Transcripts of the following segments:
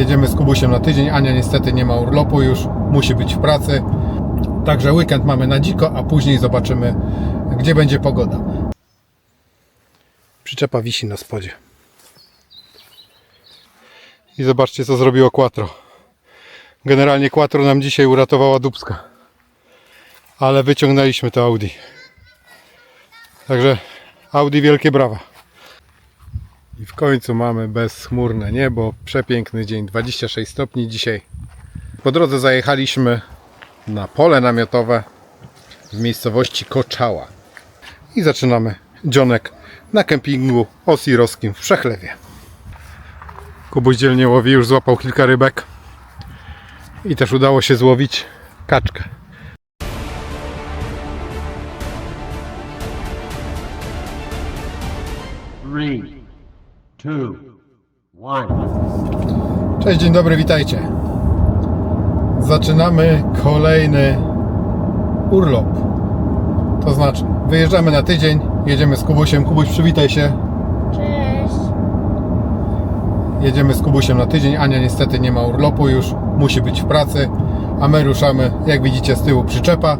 Jedziemy z Kubusiem na tydzień. Ania niestety nie ma urlopu już, musi być w pracy. Także weekend mamy na dziko, a później zobaczymy, gdzie będzie pogoda. Przyczepa wisi na spodzie. I zobaczcie, co zrobiło Quattro. Generalnie Quattro nam dzisiaj uratowała Dubska. Ale wyciągnęliśmy to Audi. Także Audi wielkie brawa. I w końcu mamy bezchmurne niebo. Przepiękny dzień, 26 stopni dzisiaj. Po drodze zajechaliśmy na pole namiotowe w miejscowości Koczała. I zaczynamy dzionek na kempingu osirowskim w Przechlewie. Kubuś dzielnie łowi, już złapał kilka rybek. I też udało się złowić kaczkę. Three, two, one. Cześć, dzień dobry, witajcie. Zaczynamy kolejny urlop. To znaczy, wyjeżdżamy na tydzień, jedziemy z Kubusiem. Kubuś, przywitaj się. Cześć. Jedziemy z Kubusiem na tydzień. Ania niestety nie ma urlopu już, musi być w pracy. A my ruszamy, jak widzicie, z tyłu przyczepa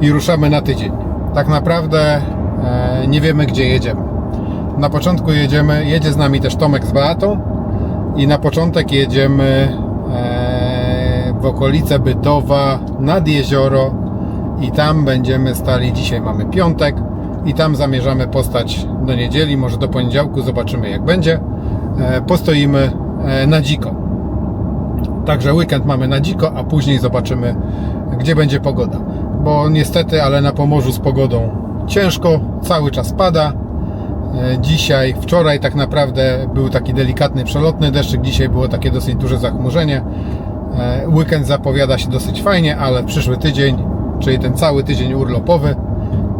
i ruszamy na tydzień. Tak naprawdę e, nie wiemy, gdzie jedziemy. Na początku jedziemy, jedzie z nami też Tomek z Beatą i na początek jedziemy e, w okolice Bytowa nad jezioro i tam będziemy stali. Dzisiaj mamy piątek i tam zamierzamy postać do niedzieli, może do poniedziałku, zobaczymy jak będzie. E, postoimy e, na dziko. Także weekend mamy na dziko, a później zobaczymy, gdzie będzie pogoda. Bo niestety, ale na Pomorzu z pogodą ciężko, cały czas pada. E, Dzisiaj, wczoraj tak naprawdę był taki delikatny przelotny deszczyk, dzisiaj było takie dosyć duże zachmurzenie. E, Weekend zapowiada się dosyć fajnie, ale przyszły tydzień, czyli ten cały tydzień urlopowy,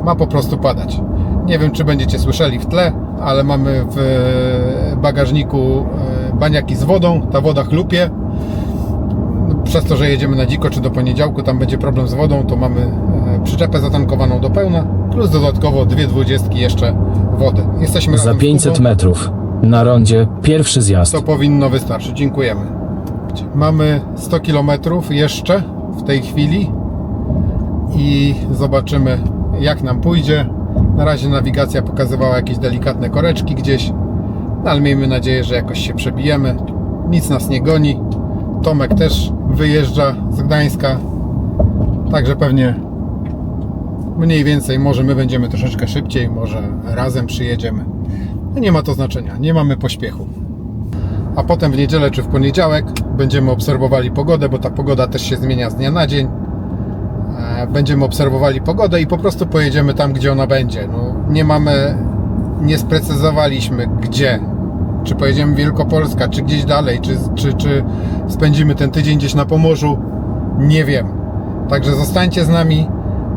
ma po prostu padać. Nie wiem, czy będziecie słyszeli w tle, ale mamy w e, bagażniku baniaki z wodą. Ta woda chlupie. No, Przez to, że jedziemy na dziko, czy do poniedziałku tam będzie problem z wodą, to mamy przyczepę zatankowaną do pełna, plus dodatkowo dwie dwudziestki jeszcze wody. Jesteśmy Za razem z 500 Kubą. metrów. Na rondzie pierwszy zjazd. To powinno wystarczyć. Dziękujemy. Mamy 100 km jeszcze w tej chwili i zobaczymy jak nam pójdzie. Na razie nawigacja pokazywała jakieś delikatne koreczki gdzieś, no ale miejmy nadzieję, że jakoś się przebijemy. Nic nas nie goni. Tomek też wyjeżdża z Gdańska, także pewnie mniej więcej może my będziemy troszeczkę szybciej, może razem przyjedziemy. No Nie ma to znaczenia, nie mamy pośpiechu. A potem w niedzielę czy w poniedziałek będziemy obserwowali pogodę, bo ta pogoda też się zmienia z dnia na dzień. E, Będziemy obserwowali pogodę i po prostu pojedziemy tam, gdzie ona będzie. No, nie mamy, nie sprecyzowaliśmy gdzie. Czy pojedziemy Wielkopolska, czy gdzieś dalej, czy, czy, czy spędzimy ten tydzień gdzieś na Pomorzu. Nie wiem. Także zostańcie z nami.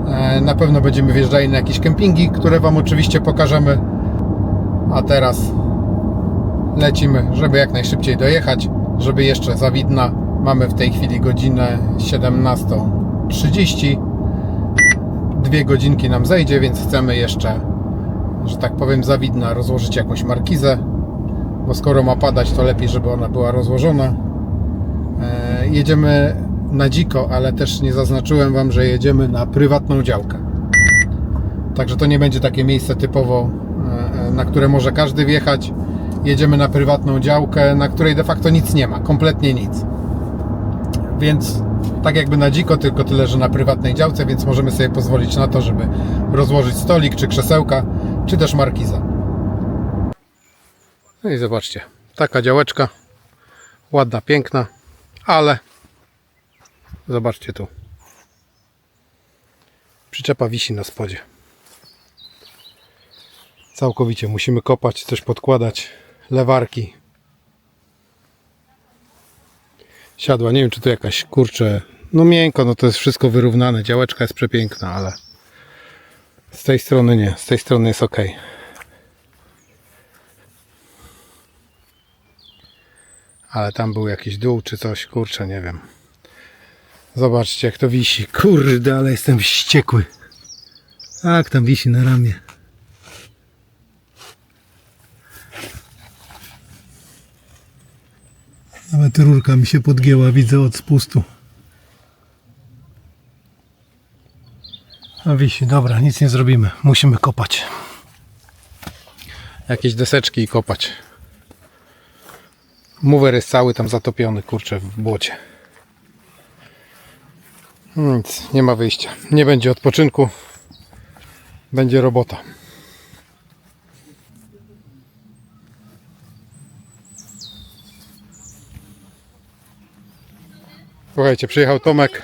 E, Na pewno będziemy wjeżdżali na jakieś kempingi, które Wam oczywiście pokażemy. A teraz lecimy, żeby jak najszybciej dojechać, żeby jeszcze za Widna. Mamy w tej chwili godzinę 17.30. Dwie godzinki nam zejdzie, więc chcemy jeszcze, że tak powiem, za Widna rozłożyć jakąś markizę, bo skoro ma padać, to lepiej, żeby ona była rozłożona. E, jedziemy na dziko, ale też nie zaznaczyłem Wam, że jedziemy na prywatną działkę. Także to nie będzie takie miejsce typowo, e, na które może każdy wjechać. Jedziemy na prywatną działkę, na której de facto nic nie ma, kompletnie nic. Więc tak jakby na dziko, tylko tyle, że na prywatnej działce, więc możemy sobie pozwolić na to, żeby rozłożyć stolik, czy krzesełka, czy też markiza. No i zobaczcie, taka działeczka, ładna, piękna, ale zobaczcie tu. Przyczepa wisi na spodzie. Całkowicie musimy kopać, coś podkładać, lewarki. Siadła, nie wiem czy to jakaś kurczę, no miękko, no to jest wszystko wyrównane, działeczka jest przepiękna, ale z tej strony nie, z tej strony jest ok. Ale tam był jakiś dół czy coś, kurczę, nie wiem. Zobaczcie jak to wisi, kurde, ale jestem wściekły. Tak, tam wisi na ramię. Nawet rurka mi się podgięła, widzę od spustu. A wisi, dobra, nic nie zrobimy. Musimy kopać. Jakieś deseczki i kopać. Mower jest cały tam zatopiony, kurczę, w błocie. Nic, nie ma wyjścia. Nie będzie odpoczynku. Będzie robota. Słuchajcie, przyjechał Tomek.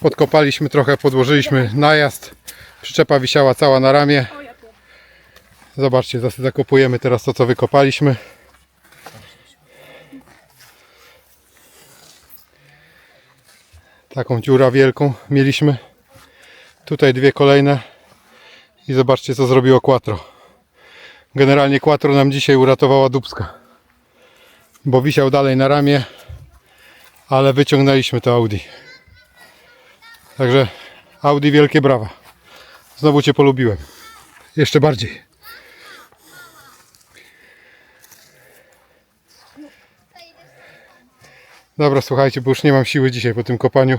Podkopaliśmy trochę, podłożyliśmy najazd. Przyczepa wisiała cała na ramię. Zobaczcie, zakopujemy teraz to, co wykopaliśmy. Taką dziurę wielką mieliśmy. Tutaj dwie kolejne. I zobaczcie, co zrobiło Quattro. Generalnie Quattro nam dzisiaj uratowała Dubska. Bo wisiał dalej na ramię, ale wyciągnęliśmy to Audi. Także Audi wielkie brawa. Znowu Cię polubiłem. Jeszcze bardziej. Dobra, słuchajcie, bo już nie mam siły dzisiaj po tym kopaniu.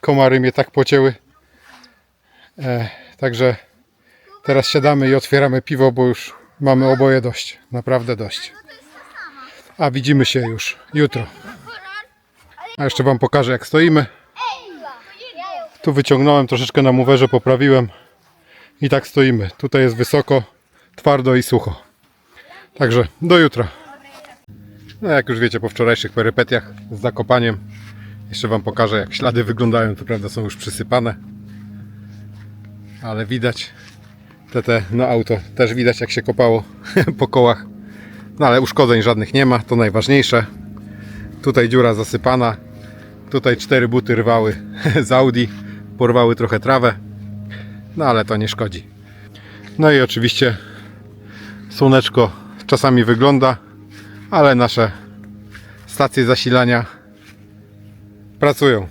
Komary mnie tak pocięły. E, także teraz siadamy i otwieramy piwo, bo już mamy oboje dość. Naprawdę dość. A widzimy się już jutro. A jeszcze Wam pokażę jak stoimy. Tu wyciągnąłem troszeczkę na mowerze, poprawiłem. I tak stoimy. Tutaj jest wysoko, twardo i sucho. Także do jutra. No jak już wiecie po wczorajszych perypetiach z zakopaniem. Jeszcze Wam pokażę jak ślady wyglądają. To prawda są już przysypane. Ale widać. Te, te no auto też widać jak się kopało po kołach. No ale uszkodzeń żadnych nie ma, to najważniejsze. Tutaj dziura zasypana. Tutaj cztery buty rwały z Audi. Porwały trochę trawę. No ale to nie szkodzi. No i oczywiście słoneczko czasami wygląda, ale nasze stacje zasilania pracują.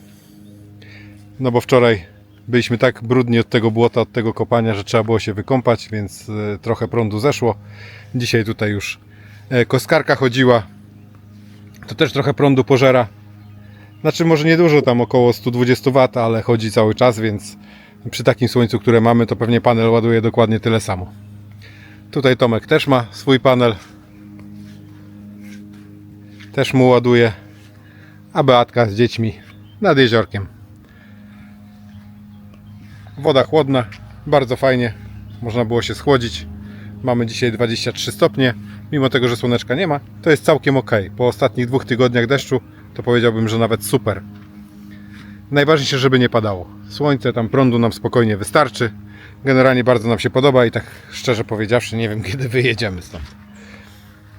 No bo wczoraj byliśmy tak brudni od tego błota, od tego kopania, że trzeba było się wykąpać, więc e, trochę prądu zeszło. Dzisiaj tutaj już e, koskarka chodziła. To też trochę prądu pożera. Znaczy może niedużo, tam około 120 W, ale chodzi cały czas, więc przy takim słońcu, które mamy, to pewnie panel ładuje dokładnie tyle samo. Tutaj Tomek też ma swój panel. Też mu ładuje. A Beatka z dziećmi nad jeziorkiem. Woda chłodna, bardzo fajnie. Można było się schłodzić. Mamy dzisiaj 23 stopnie. Mimo tego, że słoneczka nie ma, to jest całkiem ok. Po ostatnich dwóch tygodniach deszczu to powiedziałbym, że nawet super. Najważniejsze, żeby nie padało. Słońce, tam prądu nam spokojnie wystarczy. Generalnie bardzo nam się podoba i tak szczerze powiedziawszy, nie wiem kiedy wyjedziemy stąd.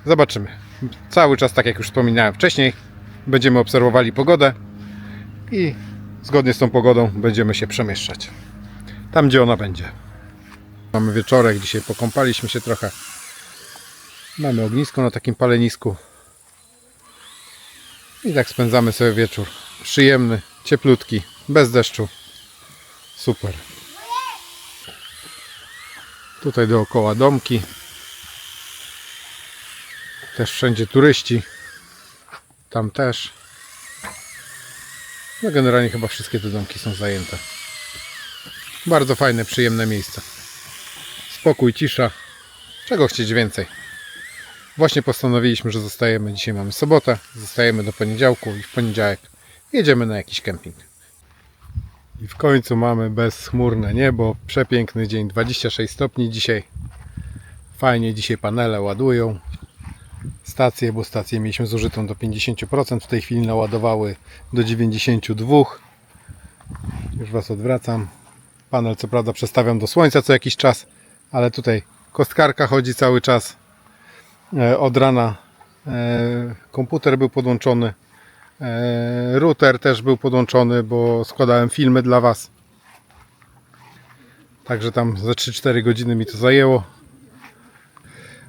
Zobaczymy. Cały czas, tak jak już wspominałem wcześniej, będziemy obserwowali pogodę i zgodnie z tą pogodą będziemy się przemieszczać. Tam, gdzie ona będzie. Mamy wieczorek, dzisiaj pokąpaliśmy się trochę. Mamy ognisko na takim palenisku. I tak spędzamy sobie wieczór. Przyjemny, cieplutki, bez deszczu. Super. Tutaj dookoła domki. Też wszędzie turyści. Tam też. No generalnie chyba wszystkie te domki są zajęte. Bardzo fajne, przyjemne miejsce. Spokój, cisza. Czego chcieć więcej? Właśnie postanowiliśmy, że zostajemy. Dzisiaj mamy sobotę, zostajemy do poniedziałku i w poniedziałek jedziemy na jakiś kemping. I w końcu mamy bezchmurne niebo. Przepiękny dzień, 26 stopni dzisiaj. Fajnie dzisiaj panele ładują. Stację, bo stację mieliśmy zużytą do 50%. W tej chwili naładowały do 92%. Już Was odwracam. Panel co prawda przestawiam do słońca co jakiś czas, ale tutaj kostkarka chodzi cały czas. E, Od rana e, komputer był podłączony. E, Router też był podłączony, bo składałem filmy dla Was. Także tam za 3-4 godziny mi to zajęło.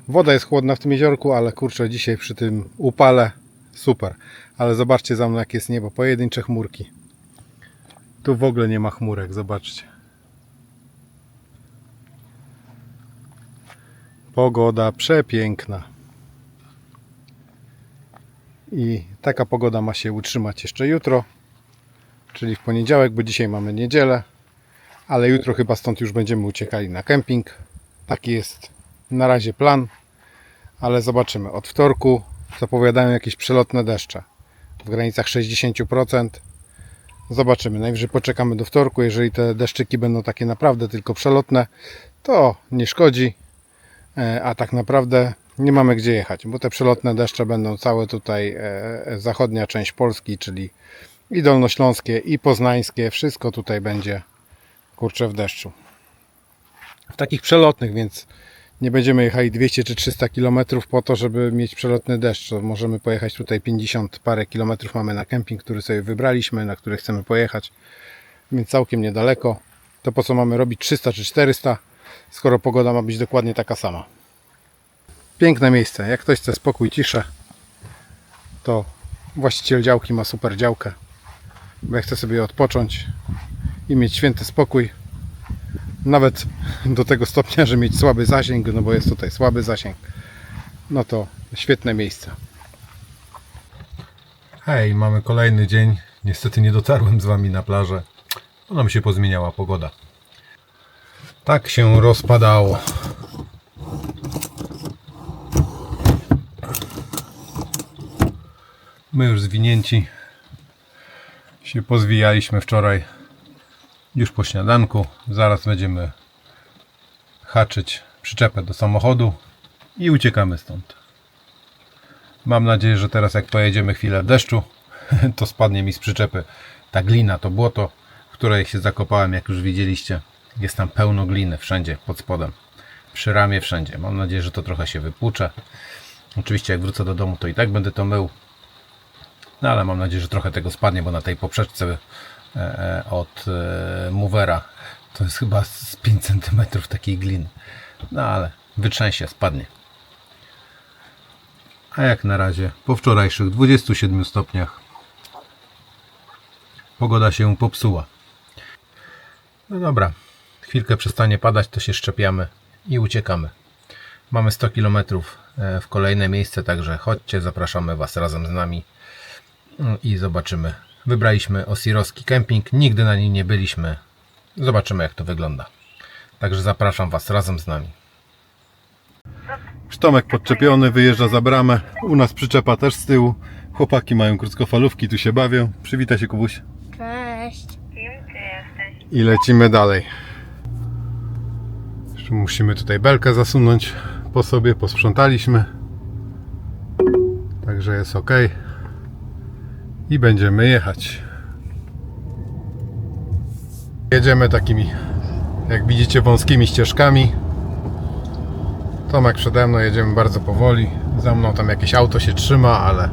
Woda jest chłodna w tym jeziorku, ale kurczę, dzisiaj przy tym upale super. Ale zobaczcie za mną, jakie jest niebo. Pojedyncze chmurki. Tu w ogóle nie ma chmurek, zobaczcie. Pogoda przepiękna. I Taka pogoda ma się utrzymać jeszcze jutro, czyli w poniedziałek, bo dzisiaj mamy niedzielę, ale jutro chyba stąd już będziemy uciekali na kemping. Taki jest na razie plan, ale zobaczymy. Od wtorku zapowiadają jakieś przelotne deszcze w granicach 60%. Zobaczymy. Najwyżej poczekamy do wtorku. Jeżeli te deszczyki będą takie naprawdę tylko przelotne, to nie szkodzi. E, A tak naprawdę nie mamy gdzie jechać, bo te przelotne deszcze będą całe tutaj e, zachodnia część Polski, czyli i dolnośląskie, i poznańskie. Wszystko tutaj będzie kurczę w deszczu. W takich przelotnych, więc nie będziemy jechali 200 czy 300 km po to, żeby mieć przelotny deszcz. Możemy pojechać tutaj 50 parę kilometrów mamy na kemping, który sobie wybraliśmy, na który chcemy pojechać, więc całkiem niedaleko. To po co mamy robić 300 czy 400, skoro pogoda ma być dokładnie taka sama. Piękne miejsce. Jak ktoś chce spokój, ciszę, to właściciel działki ma super działkę. Bo ja chcę sobie odpocząć i mieć święty spokój. Nawet do tego stopnia, że mieć słaby zasięg, no bo jest tutaj słaby zasięg. No to świetne miejsce. Hej, mamy kolejny dzień. Niestety nie dotarłem z wami na plażę. Bo nam się pozmieniała pogoda. Tak się rozpadało. My już zwinięci się pozwijaliśmy wczoraj już po śniadanku. Zaraz będziemy haczyć przyczepę do samochodu i uciekamy stąd. Mam nadzieję, że teraz jak pojedziemy chwilę w deszczu, to spadnie mi z przyczepy ta glina, to błoto, w której się zakopałem, jak już widzieliście. Jest tam pełno gliny wszędzie pod spodem. Przy ramię wszędzie. Mam nadzieję, że to trochę się wypłucze. Oczywiście jak wrócę do domu, to i tak będę to mył. No ale mam nadzieję, że trochę tego spadnie, bo na tej poprzeczce od e, movera to jest chyba z 5 cm takiej gliny. No ale wytrzęsie, spadnie. A jak na razie po wczorajszych 27 stopniach pogoda się popsuła. No dobra, chwilkę przestanie padać, to się szczepiamy i uciekamy. Mamy 100 km w kolejne miejsce, także chodźcie, zapraszamy Was razem z nami No i zobaczymy. Wybraliśmy Osirowski Camping, nigdy na nim nie byliśmy. Zobaczymy jak to wygląda. Także zapraszam Was razem z nami. Sztomek podczepiony, wyjeżdża za bramę. U nas przyczepa też z tyłu. Chłopaki mają krótkofalówki, tu się bawią. Przywita się Kubuś. Cześć. I lecimy dalej. Jeszcze musimy tutaj belkę zasunąć po sobie, posprzątaliśmy. Także jest ok. I będziemy jechać. Jedziemy takimi, jak widzicie, wąskimi ścieżkami. Tomek przede mną, jedziemy bardzo powoli. Za mną tam jakieś auto się trzyma, ale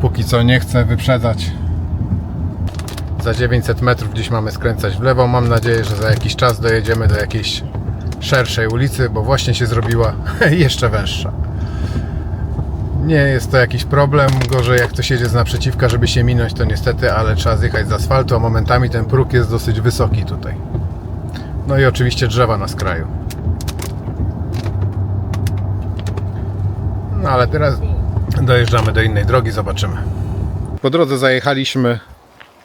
póki co nie chcę wyprzedzać. Za 900 metrów gdzieś mamy skręcać w lewo. Mam nadzieję, że za jakiś czas dojedziemy do jakiejś szerszej ulicy, bo właśnie się zrobiła jeszcze węższa. Nie jest to jakiś problem. Gorzej jak ktoś jedzie z naprzeciwka, żeby się minąć, to niestety, ale trzeba zjechać z asfaltu, a momentami ten próg jest dosyć wysoki tutaj. No i oczywiście drzewa na skraju. No ale teraz dojeżdżamy do innej drogi, zobaczymy. Po drodze zajechaliśmy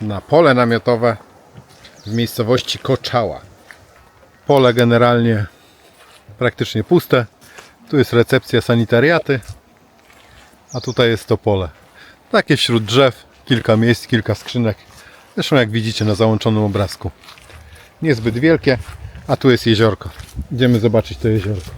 na pole namiotowe w miejscowości Koczała. Pole generalnie praktycznie puste. Tu jest recepcja sanitariaty, a tutaj jest to pole. Takie wśród drzew, kilka miejsc, kilka skrzynek. Zresztą jak widzicie na załączonym obrazku. Niezbyt wielkie, a tu jest jeziorko. Idziemy zobaczyć to jeziorko.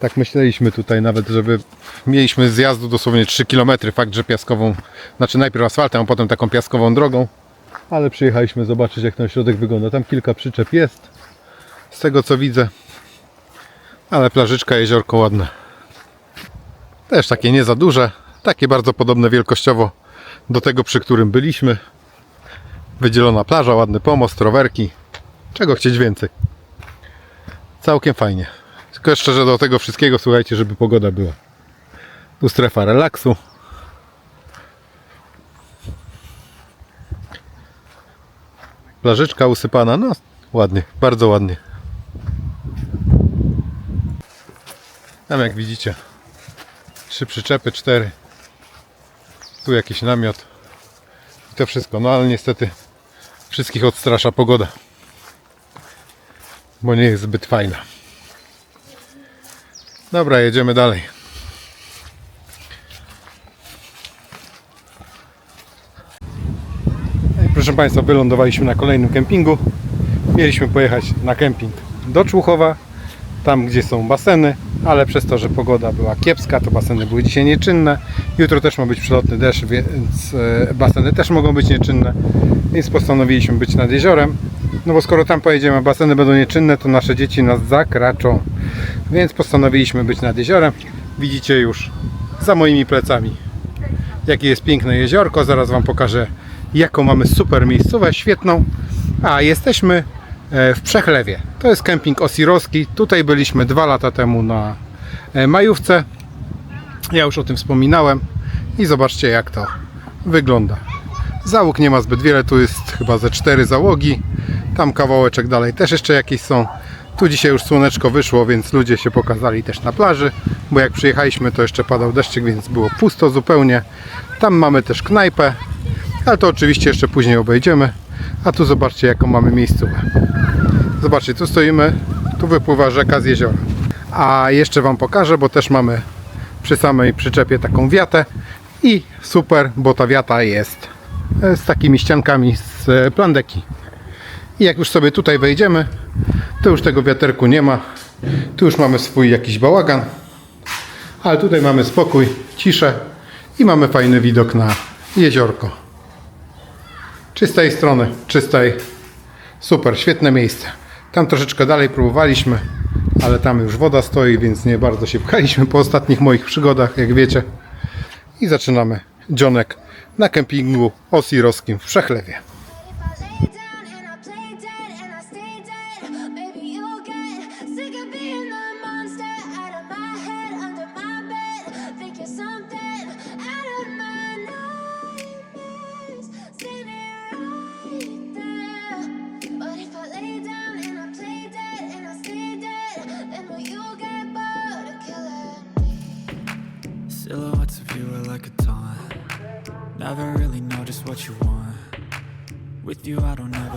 Tak myśleliśmy tutaj nawet, żeby mieliśmy zjazdu dosłownie 3 km, fakt, że piaskową, znaczy najpierw asfaltem, a potem taką piaskową drogą, ale przyjechaliśmy zobaczyć jak ten środek wygląda. Tam kilka przyczep jest, z tego co widzę, ale plażyczka, jeziorko ładne. Też takie nie za duże, takie bardzo podobne wielkościowo do tego, przy którym byliśmy. Wydzielona plaża, ładny pomost, rowerki. Czego chcieć więcej? Całkiem fajnie. Tylko jeszcze, że do tego wszystkiego, słuchajcie, żeby pogoda była. Tu strefa relaksu. Plażyczka usypana, no ładnie, bardzo ładnie. Tam jak widzicie, trzy przyczepy, cztery. Tu jakiś namiot. I to wszystko. No ale niestety wszystkich odstrasza pogoda. Bo nie jest zbyt fajna. Dobra, jedziemy dalej. Proszę Państwa, wylądowaliśmy na kolejnym kempingu. Mieliśmy pojechać na kemping do Człuchowa, tam gdzie są baseny, ale przez to, że pogoda była kiepska, to baseny były dzisiaj nieczynne. Jutro też ma być przelotny deszcz, więc e, baseny też mogą być nieczynne, więc postanowiliśmy być nad jeziorem. No bo skoro tam pojedziemy, a baseny będą nieczynne, to nasze dzieci nas zakraczą. Więc postanowiliśmy być nad jeziorem. Widzicie już za moimi plecami, jakie jest piękne jeziorko. Zaraz Wam pokażę, jaką mamy super miejscówę, świetną. A jesteśmy e, w Przechlewie. To jest kemping Osirowski. Tutaj byliśmy dwa lata temu na e, majówce. Ja już o tym wspominałem. I zobaczcie, jak to wygląda. Załóg nie ma zbyt wiele, tu jest chyba ze cztery załogi. Tam kawałeczek dalej też jeszcze jakieś są. Tu dzisiaj już słoneczko wyszło, więc ludzie się pokazali też na plaży, bo jak przyjechaliśmy to jeszcze padał deszczyk, więc było pusto zupełnie. Tam mamy też knajpę, ale to oczywiście jeszcze później obejdziemy. A tu zobaczcie jaką mamy miejscówkę. Zobaczcie, tu stoimy, tu wypływa rzeka z jeziora. A jeszcze Wam pokażę, bo też mamy przy samej przyczepie taką wiatę i super, bo ta wiata jest e, z takimi ściankami z e, plandeki. I jak już sobie tutaj wejdziemy, to już tego wiaterku nie ma. Tu już mamy swój jakiś bałagan, ale tutaj mamy spokój, ciszę i mamy fajny widok na jeziorko. Czy z tej strony, czy z tej. Super, świetne miejsce. Tam troszeczkę dalej próbowaliśmy, ale tam już woda stoi, więc nie bardzo się pchaliśmy po ostatnich moich przygodach, jak wiecie. I zaczynamy dzionek na kempingu osirowskim w Przechlewie.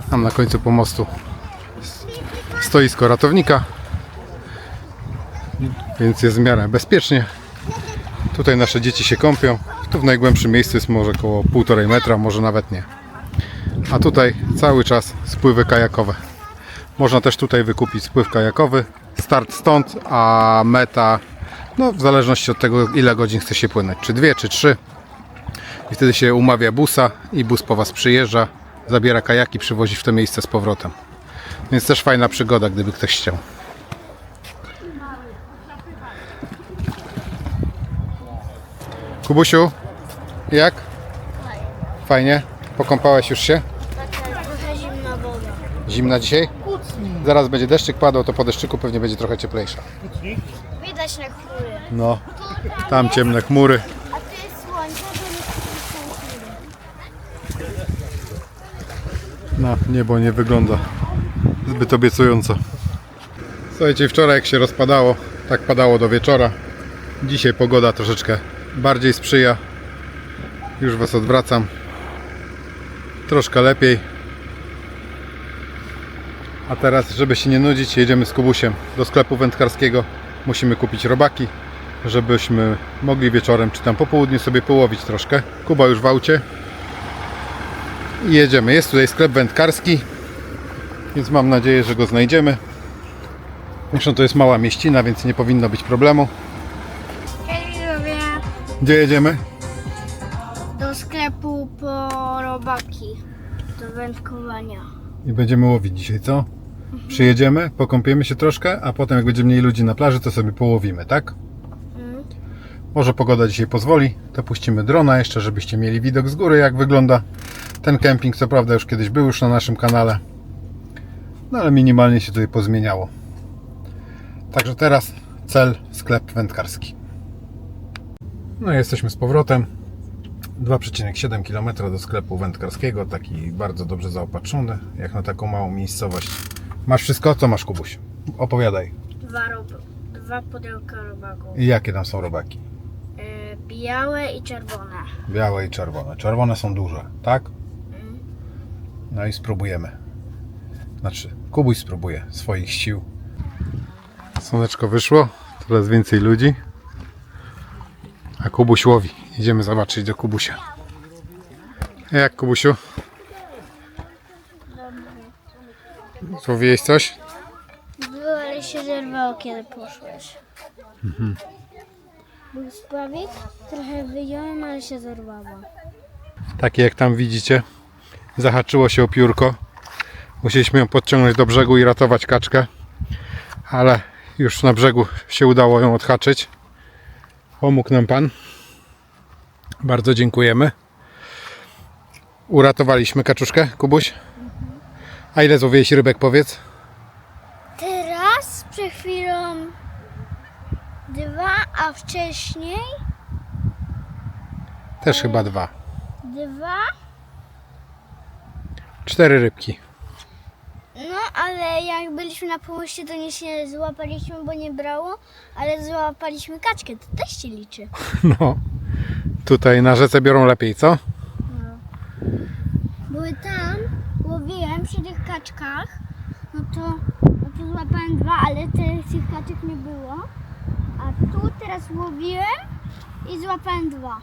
Tam na końcu pomostu stoisko ratownika, więc jest w miarę bezpiecznie. Tutaj nasze dzieci się kąpią. Tu w najgłębszym miejscu jest może około 1,5 metra, może nawet nie. A tutaj cały czas spływy kajakowe. Można też tutaj wykupić spływ kajakowy. Start stąd, a meta, no w zależności od tego ile godzin chce się płynąć, czy dwie, czy trzy. I wtedy się umawia busa i bus po Was przyjeżdża, zabiera kajaki, przywozi w to miejsce z powrotem. Więc też fajna przygoda, gdyby ktoś chciał. Kubusiu, jak? Fajnie? Pokąpałeś już się? Trochę zimna woda. Zimna dzisiaj? Zaraz będzie deszczyk padał, to po deszczyku pewnie będzie trochę cieplejsza. Widać na chmury. No, tam ciemne chmury. A tu jest słońce, to nie są chmury. No, niebo nie wygląda zbyt obiecująco. Słuchajcie, wczoraj jak się rozpadało, tak padało do wieczora. Dzisiaj pogoda troszeczkę bardziej sprzyja. Już Was odwracam. Troszkę lepiej. A teraz, żeby się nie nudzić, jedziemy z Kubusiem do sklepu wędkarskiego. Musimy kupić robaki, żebyśmy mogli wieczorem czy tam po południu sobie połowić troszkę. Kuba już w aucie. I jedziemy. Jest tutaj sklep wędkarski, więc mam nadzieję, że go znajdziemy. Zresztą to jest mała mieścina, więc nie powinno być problemu. Gdzie jedziemy? do sklepu po robaki do wędkowania. I będziemy łowić dzisiaj, co? Przyjedziemy, pokąpiemy się troszkę, a potem jak będzie mniej ludzi na plaży, to sobie połowimy, tak? Może pogoda dzisiaj pozwoli, to puścimy drona jeszcze, żebyście mieli widok z góry, jak wygląda ten kemping. Co prawda już kiedyś był już na naszym kanale, no ale minimalnie się tutaj pozmieniało. Także teraz cel sklep wędkarski. No i jesteśmy z powrotem. 2,7 km do sklepu wędkarskiego, taki bardzo dobrze zaopatrzony, jak na taką małą miejscowość. Masz wszystko? Co masz, Kubuś? Opowiadaj. Dwa, rob- dwa pudełka robaków. I jakie tam są robaki? E, Białe i czerwone. Białe i czerwone. Czerwone są duże, tak? No i spróbujemy. Znaczy, Kubuś spróbuje swoich sił. Słoneczko wyszło, coraz więcej ludzi. A Kubuś łowi. Idziemy zobaczyć do Kubusia. Jak Kubusiu? Złowiłeś coś? Było, ale się zerwało, kiedy poszłeś. Był spławik, trochę wyjąłem, ale się zerwało. Takie jak tam widzicie. Zahaczyło się o piórko. Musieliśmy ją podciągnąć do brzegu i ratować kaczkę. Ale już na brzegu się udało ją odhaczyć. Pomógł nam pan. Bardzo dziękujemy. Uratowaliśmy kaczuszkę, Kubuś. A ile złowiłeś rybek, powiedz? Teraz przed chwilą dwa, a wcześniej Też chyba dwa. dwa. Cztery rybki. No, ale jak byliśmy na pomoście, to nie się złapaliśmy, bo nie brało, ale złapaliśmy kaczkę, to też się liczy. No. Tutaj na rzece biorą lepiej, co? Były tam, łowiłem przy tych kaczkach, no to, no to złapałem dwa, ale te, tych kaczek nie było. A tu teraz łowiłem i złapałem dwa.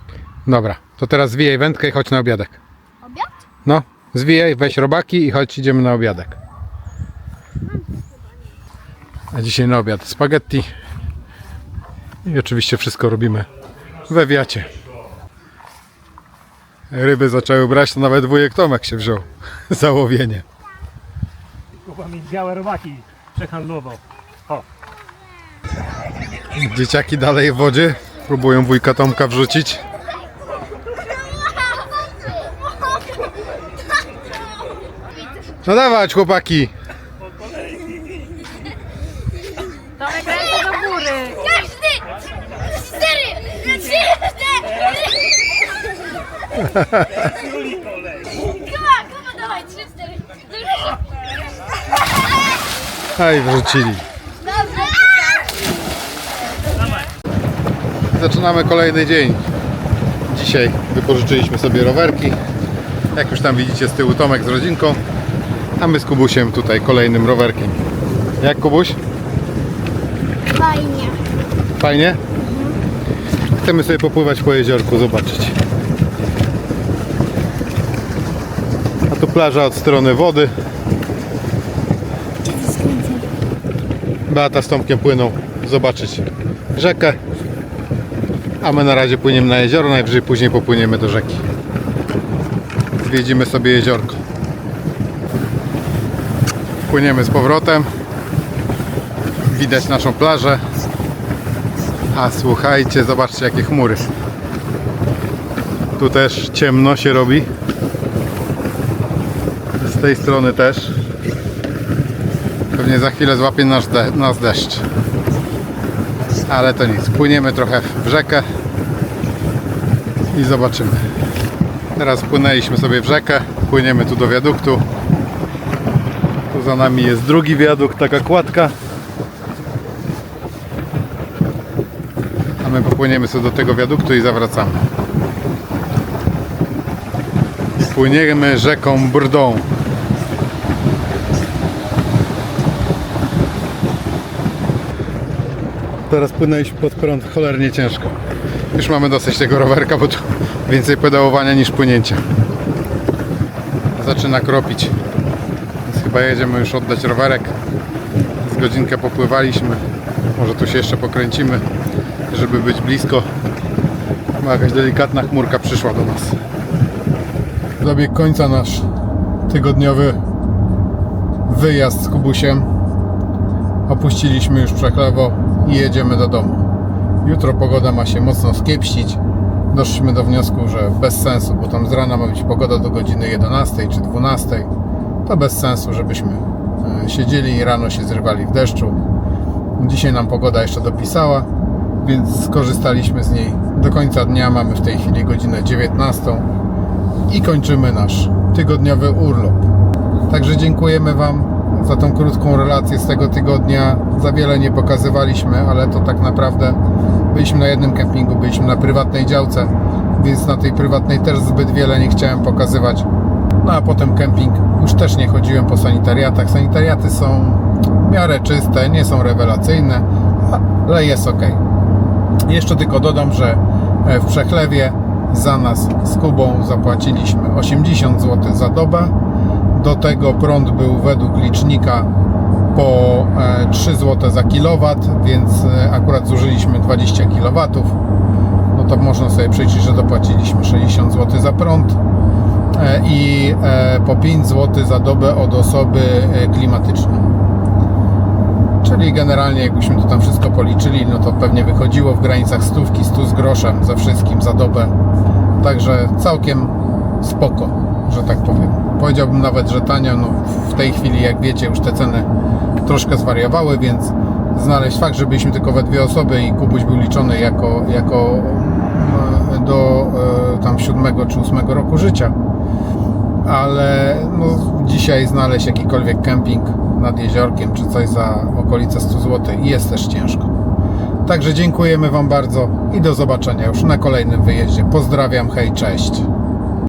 Dobra, to teraz zwijaj wędkę i chodź na obiadek. Obiad? No, zwijaj, weź robaki i chodź, idziemy na obiadek. A dzisiaj na obiad spaghetti. I oczywiście wszystko robimy we wiacie. Ryby zaczęły brać, to nawet wujek Tomek się wziął za łowienie. Kuba mi białe robaki przehandlował. Dzieciaki dalej w wodzie. Próbują wujka Tomka wrzucić. No dawać chłopaki. Każdy! Cztery! Trzy! Cztery! Kuba, Kuba, dawaj, trzy, cztery. Aj, wrzucili. Dobrze. Zaczynamy kolejny dzień. Dzisiaj wypożyczyliśmy sobie rowerki. Jak już tam widzicie z tyłu Tomek z rodzinką. A my z Kubusiem tutaj kolejnym rowerkiem. Jak Kubuś? Fajnie. Fajnie? Chcemy sobie popływać po jeziorku, zobaczyć. A tu plaża od strony wody. Beata z Tomkiem płyną zobaczyć rzekę. A my na razie płyniemy na jezioro, najwyżej później popłyniemy do rzeki. Zwiedzimy sobie jeziorko. Płyniemy z powrotem. Widać naszą plażę. A słuchajcie, zobaczcie jakie chmury. Tu też ciemno się robi. Z tej strony też. Pewnie za chwilę złapie nasz de nas deszcz. Ale to nic. Płyniemy trochę w rzekę i zobaczymy. Teraz płynęliśmy sobie w rzekę. Płyniemy tu do wiaduktu. Za nami jest drugi wiadukt, taka kładka. A my popłyniemy sobie do tego wiaduktu i zawracamy. Płyniemy rzeką Brdą. Teraz płynęliśmy pod prąd cholernie ciężko. Już mamy dosyć tego rowerka, bo tu więcej pedałowania niż płynięcia. Zaczyna kropić. Chyba jedziemy już oddać rowerek. Z godzinkę popływaliśmy. Może tu się jeszcze pokręcimy, żeby być blisko. Bo jakaś delikatna chmurka przyszła do nas. Dobiegł końca nasz tygodniowy wyjazd z Kubusiem. Opuściliśmy już Przechlewo i jedziemy do domu. Jutro pogoda ma się mocno skiepścić. Doszliśmy do wniosku, że bez sensu, bo tam z rana ma być pogoda do godziny 11 czy 12. To bez sensu, żebyśmy e, siedzieli i rano się zrywali w deszczu. Dzisiaj nam pogoda jeszcze dopisała, więc skorzystaliśmy z niej. Do końca dnia mamy w tej chwili godzinę 19 i kończymy nasz tygodniowy urlop. Także dziękujemy Wam za tą krótką relację z tego tygodnia. Za wiele nie pokazywaliśmy, ale to tak naprawdę Byliśmy na jednym kempingu, byliśmy na prywatnej działce, więc na tej prywatnej też zbyt wiele nie chciałem pokazywać. No a potem kemping, już też nie chodziłem po sanitariatach. Sanitariaty są w miarę czyste, nie są rewelacyjne, ale jest ok. Jeszcze tylko dodam, że e, w Przechlewie za nas z Kubą zapłaciliśmy 80 zł za dobę. Do tego prąd był według licznika po e, 3 zł za kilowat, więc e, akurat zużyliśmy 20 kW. No to można sobie przejrzeć, że dopłaciliśmy 60 zł za prąd e, i e, po 5 zł za dobę od osoby e, klimatycznej. Czyli generalnie jakbyśmy to tam wszystko policzyli, no to pewnie wychodziło w granicach stówki, 100 z groszem za wszystkim za dobę. Także całkiem spoko, że tak powiem. Powiedziałbym nawet, że tanio. No w tej chwili, jak wiecie, już te ceny troszkę zwariowały, więc znaleźć fakt, że byliśmy tylko we dwie osoby i Kubuś był liczony jako, jako mm, do e, tam siódmego czy ósmego roku życia. Ale no, dzisiaj znaleźć jakikolwiek kemping nad jeziorkiem czy coś za okolice 100 zł jest też ciężko. Także dziękujemy Wam bardzo i do zobaczenia już na kolejnym wyjeździe. Pozdrawiam, hej, cześć.